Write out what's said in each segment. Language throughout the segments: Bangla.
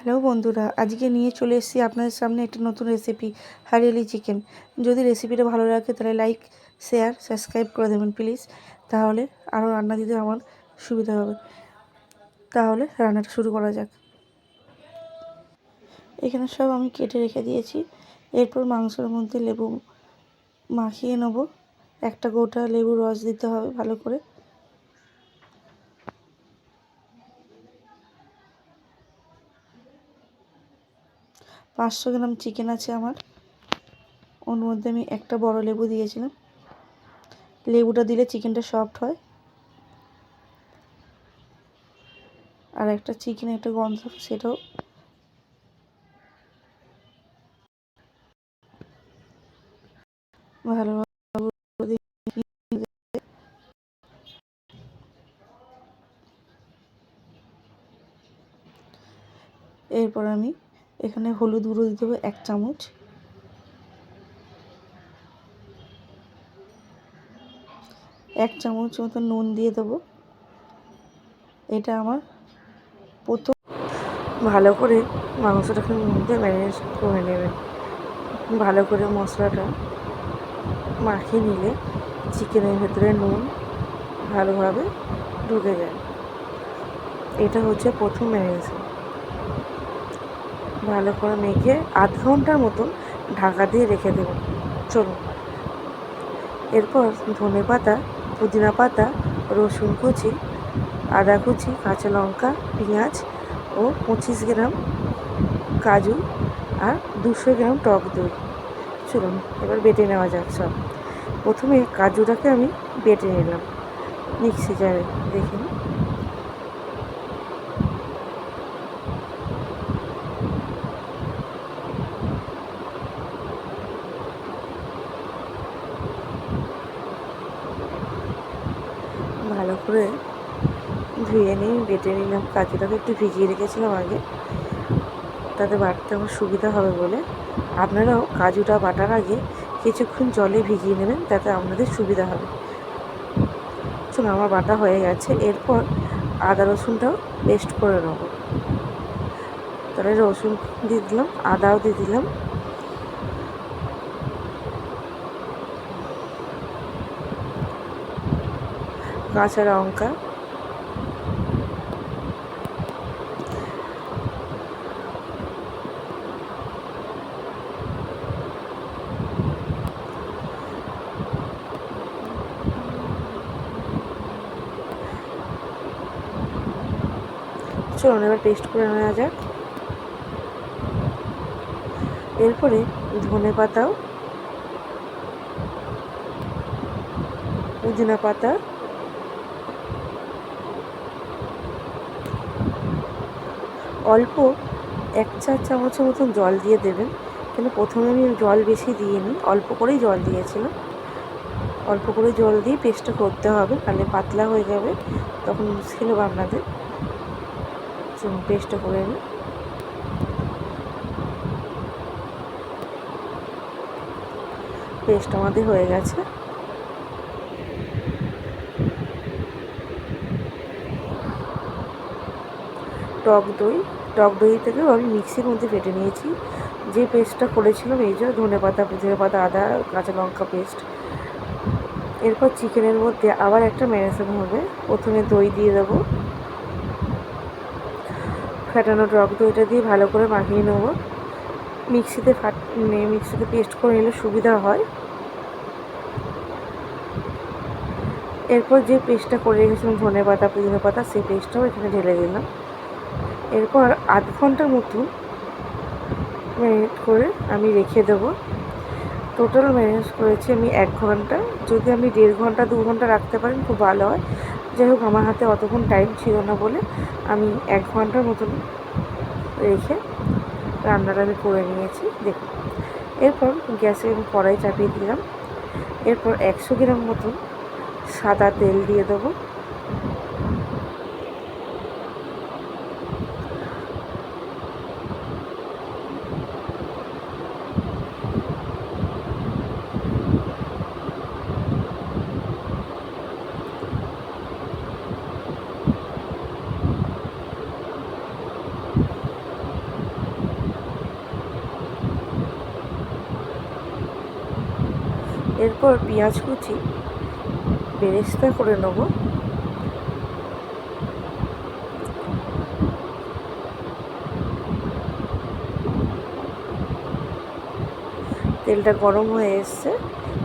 হ্যালো বন্ধুরা, আজকে নিয়ে চলে এসেছি আপনাদের সামনে একটা নতুন রেসিপি হারিয়ালি চিকেন যদি রেসিপিটা ভালো লাগে তাহলে লাইক শেয়ার সাবস্ক্রাইব করে দেবেন প্লিজ তাহলে আরও রান্না দিতে আমার সুবিধা হবে। তাহলে রান্নাটা শুরু করা যাক। এখানে সব আমি কেটে রেখে দিয়েছি। এরপর মাংসের মধ্যে লেবু মাখিয়ে নেব। একটা গোটা লেবু রস দিতে হবে ভালো করে। পাঁচশো গ্রাম চিকেন আছে আমার। ওর মধ্যে আমি একটা বড় লেবু দিয়েছিলাম। লেবুটা দিলে চিকেনটা সফট হয়। আর একটা চিকেনে একটা গন্ধ সেটাও ভালোভাবে এরপর আমি এখানে হলুদ গুঁড়ো দিতে হবে এক চামচ। এক চামচ মতো নুন দিয়ে দেবো। এটা আমার প্রথম। ভালো করে মাংসটাকে মধ্যে ম্যারিনেট করে নেবেন ভালো করে মশলাটা মাখিয়ে নিলে চিকেনের ভেতরে নুন ভালোভাবে ঢুকে যায়। এটা হচ্ছে প্রথম ম্যারিনেশন। ভালো করে মেখে আধ ঘণ্টার মতন ঢাকা দিয়ে রেখে দেব। চলুন। এরপর ধনে পাতা, পুদিনা পাতা, রসুন কুচি, আদা কুচি, কাঁচা লঙ্কা, পেঁয়াজ ও পঁচিশ গ্রাম কাজু আর দুশো গ্রাম টক দই। চলুন, এবার বেটে নেওয়া যাক সব। প্রথমে কাজুটাকে আমি বেটে নিলাম। মিক্সি জারে, দেখে করে ধুয়ে নিয়ে বেটে নিলাম। কাজুটাকে একটু ভিজিয়ে রেখেছিলাম আগে। তাতে বাটতে আমার সুবিধা হবে বলে। আপনারাও কাজুটা বাটার আগে কিছুক্ষণ জলে ভিজিয়ে নেবেন, তাতে আপনাদের সুবিধা হবে। চলো আমার বাটা হয়ে গেছে। এরপর আদা রসুনটাও পেস্ট করে নেব। তাহলে রসুন দিয়ে দিলাম, আদাও দিয়ে দিলাম। কাঁচা লঙ্কা চলুন, এবার পেস্ট করে নেওয়া যাক। এরপরে ধনে পাতাও পুদিনা পাতা, অল্প এক চার চামচের মতন জল দিয়ে দেবেন। কিন্তু প্রথমে আমি জল বেশি দিইনি, অল্প করেই জল দিয়েছিলাম। অল্প করে জল দিয়ে পেস্টটা করতে হবে, তাহলে পাতলা হয়ে যাবে, তখন মুশকিল হবে আপনাদের। পেস্টটা করে নিই পেস্ট আমাদের হয়ে গেছে। টক দই। টক দই থেকেও আমি মিক্সির মধ্যে ফেটে নিয়েছি। যে পেস্টটা করেছিলাম, এই যে ধনে পাতা পুদিনা পাতা, আদা, কাঁচা লঙ্কা পেস্ট এরপর চিকেনের মধ্যে আবার একটা ম্যারিনেশন হবে প্রথমে দই দিয়ে দেবো। ফেটানো টক দইটা দিয়ে ভালো করে মাখিয়ে নেব। মিক্সিতে ফাট মিক্সিতে পেস্ট করে নিলে সুবিধা হয়। এরপর যে পেস্টটা করে রেখেছিলাম, ধনে পাতা, পুদিনা পাতা, সেই পেস্টটাও এখানে ঢেলে দিলাম। এরপর আধ ঘণ্টার মতন ম্যারিনেট করে আমি রেখে দেবো। টোটাল ম্যানেজ করেছি আমি এক ঘণ্টা। যদি আমি দেড় ঘণ্টা, দু ঘণ্টা রাখতে পারেন খুব ভালো হয়। যাই হোক আমার হাতে অতক্ষণ টাইম ছিল না বলে আমি এক ঘণ্টার মতন রেখে রান্নাটা আমি করে নিয়েছি। দেখুন, এরপর গ্যাসে আমি কড়াই চাপিয়ে দিলাম। এরপর একশো গ্রাম মতন সাদা তেল দিয়ে দেবো। এরপর পেঁয়াজ কুচি বেরেস্তা করে নেব। তেলটা গরম হয়ে এসছে।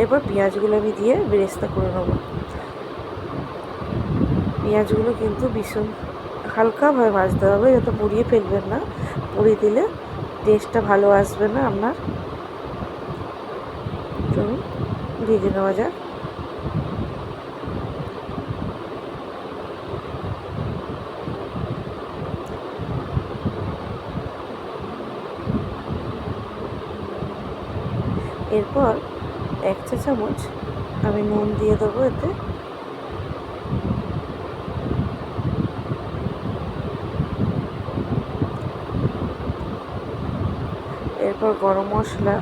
এরপর পেঁয়াজগুলো আমি দিয়ে বেরেস্তা করে নেব। পেঁয়াজগুলো কিন্তু ভীষণ হালকাভাবে ভাজতে হবে যত পুড়িয়ে ফেলবেন না। পুড়িয়ে দিলে টেস্টটা ভালো আসবে না আপনার। চলুন। ভেজে নেওয়া যাক। এরপর এক চা চামচ আমি নুন দিয়ে দেবো এতে। এরপর গরম মশলা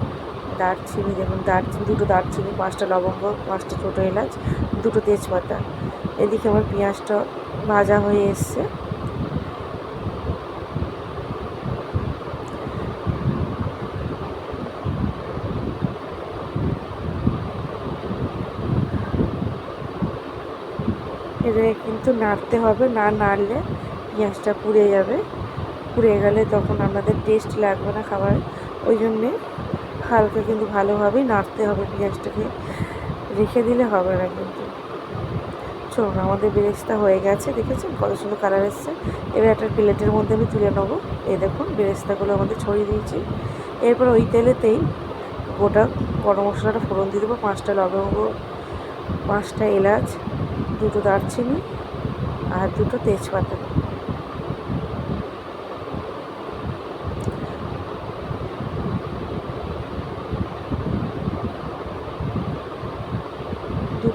দারচিনি যেমন দারচিনি দুটো দারচিনি, পাঁচটা লবঙ্গ, পাঁচটা ছোটো এলাচ, দুটো তেজপাতা। এদিকে আমার পেঁয়াজটা ভাজা হয়ে এসছে। এটাকে কিন্তু নাড়তে হবে, না নাড়লে পেঁয়াজটা পুড়ে যাবে। পুড়ে গেলে তখন আমাদের টেস্ট লাগবে না খাবার। ওই জন্যে হালকা কিন্তু ভালোভাবেই নাড়তে হবে পেঁয়াজটাকে। রেখে দিলে হবে না কিন্তু। চলুন, আমাদের বেরেস্তা হয়ে গেছে, দেখেছেন? কত সুন্দর কালার এসছে। এবার একটা প্লেটের মধ্যে আমি তুলে নেব। এই দেখুন, বেরেস্তাগুলো আমাদের ছড়িয়ে দিয়েছি। এরপর ওই তেলেতেই গোটা গরম মশলাটা ফোড়ন দিয়ে দেবো, পাঁচটা লবঙ্গ, পাঁচটা এলাচ, দুটো দারচিনি আর দুটো তেজপাতা।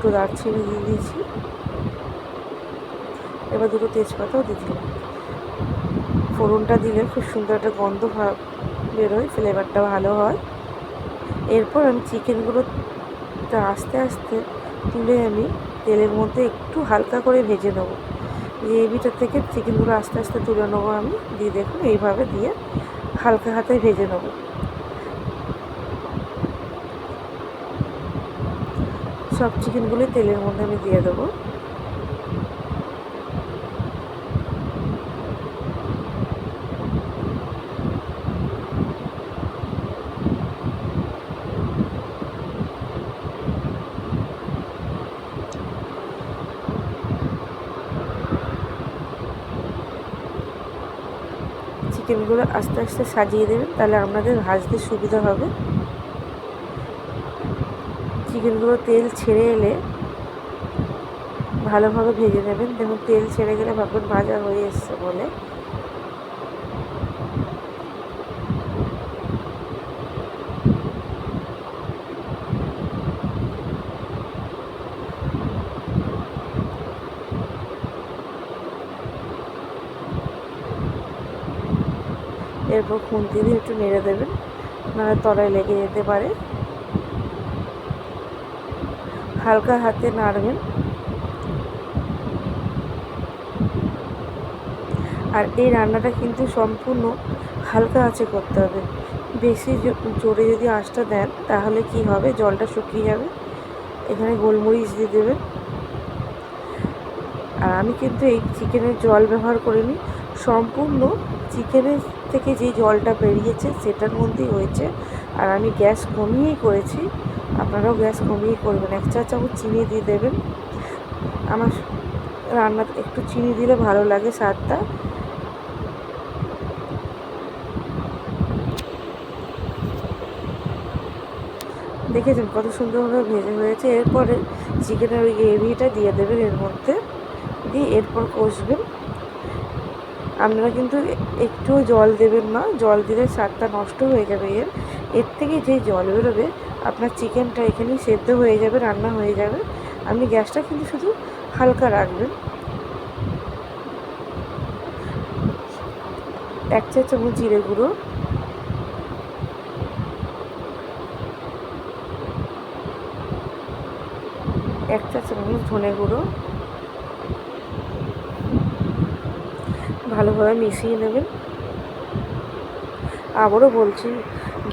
দুটো দারচিনি দিয়ে দিয়েছি। এবার দুটো তেজপাতাও দিয়ে দিলাম। ফোড়নটা দিলে খুব সুন্দর একটা গন্ধ বেরোয় ফ্লেভারটা ভালো হয়। এরপর আমি চিকেনগুলো আস্তে আস্তে তুলে আমি তেলের মধ্যে একটু হালকা করে ভেজে নেব। গ্রেভিটার থেকে চিকেনগুলো আস্তে আস্তে তুলে নেব আমি। দিয়ে দেখুন, এইভাবে দিয়ে হালকা হাতে ভেজে নেব। সব চিকেনগুলো তেলের মধ্যে আমি দিয়ে দেবো। চিকেনগুলো আস্তে আস্তে সাজিয়ে দেবেন, তাহলে আপনাদের ভাজতে সুবিধা হবে। চিকেনগুলো তেল ছেড়ে এলে ভালোভাবে ভেজে নেবেন। দেখুন, তেল ছেড়ে গেলে ভাববেন ভাজা হয়ে এসছে বলে। এরপর খুন্তি দিয়ে একটু নেড়ে দেবেন। নাহলে তলায় লেগে যেতে পারে। হালকা হাতে নাড়বেন। আর এই রান্নাটা কিন্তু সম্পূর্ণ হালকা আঁচে করতে হবে। বেশি জোরে যদি আঁচটা দেন, তাহলে কি হবে? জলটা শুকিয়ে যাবে। এখানে গোলমরিচ দিয়ে দেবেন। আর আমি কিন্তু এই চিকেনের জল ব্যবহার করিনি। সম্পূর্ণ চিকেনের থেকে যে জলটা বেরিয়েছে, সেটার মধ্যেই হয়েছে। আর আমি গ্যাস কমিয়েই করেছি। আপনারাও গ্যাস কমিয়ে করবেন। এক চা চামচ চিনি দিয়ে দেবেন। আমার রান্না একটু চিনি দিলে ভালো লাগে স্বাদটা। দেখেছেন কত সুন্দরভাবে ভেজে হয়েছে। এরপরে চিকেনের ওই গ্রেভিটা দিয়ে দেবেন এর মধ্যে। দিয়ে এরপর কষবেন। আপনারা কিন্তু একটুও জল দেবেন না। জল দিলে স্বাদটা নষ্ট হয়ে যাবে এর। এর থেকে যে জল বেরোবে, আপনার চিকেনটা এখানেই সেদ্ধ হয়ে যাবে, রান্না হয়ে যাবে। আপনি গ্যাসটা কিন্তু শুধু হালকা রাখবেন। এক চা চামচ জিরে গুঁড়ো। এক চা চামচ ধনে গুঁড়ো। ভালোভাবে মিশিয়ে নেবেন। আবারও বলছি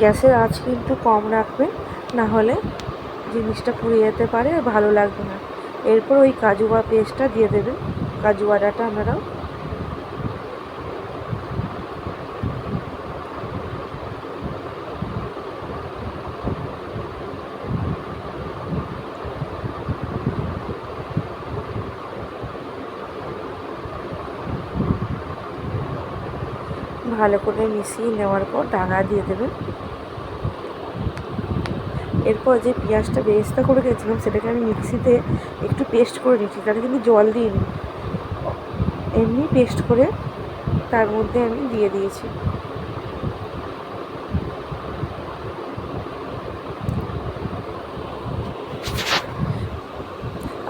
গ্যাসের আঁচ কিন্তু কম রাখবেন না হলে জিনিসটা পুড়ে যেতে পারে আর ভালো লাগবে না। এরপর ওই কাজু বা পেস্টটা দিয়ে দেবেন কাজু বাটাটা আপনারাও ভালো করে মিশিয়ে নেওয়ার পর ডাঙা দিয়ে দেবেন এরপর যে পেঁয়াজটা বেরেস্তা করে গেছিলাম, সেটাকে আমি মিক্সিতে একটু পেস্ট করে নিচ্ছি তাতে কিন্তু জল দিইনি। এমনি পেস্ট করে তার মধ্যে আমি দিয়ে দিয়েছি।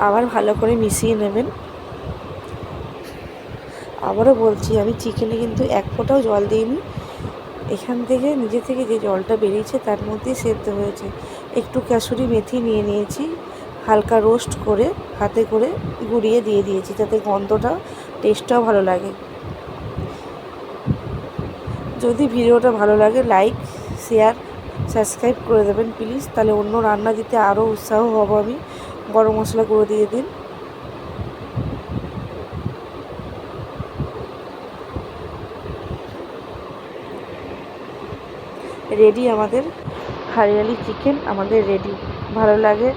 আবার ভালো করে মিশিয়ে নেবেন। আবারও বলছি, আমি চিকেনে কিন্তু এক ফোঁটাও জল দিইনি। এখান থেকে, নিজে থেকে যে জলটা বেরিয়েছে, তার মধ্যেই সেদ্ধ হয়েছে। একটু কাসুরি মেথি নিয়ে নিয়েছি, হালকা রোস্ট করে, হাতে করে গুঁড়িয়ে দিয়ে দিয়েছি, যাতে গন্ধটা টেস্টটাও ভালো লাগে। যদি ভিডিওটা ভালো লাগে লাইক শেয়ার সাবস্ক্রাইব করে দেবেন প্লিজ তাহলে অন্য রান্না দিতে আরও উৎসাহ হব আমি। গরম মশলা করে দিয়ে দিন। রেডি আমাদের হরিয়ালি চিকেন আমাদের রেডি ভালো লাগে।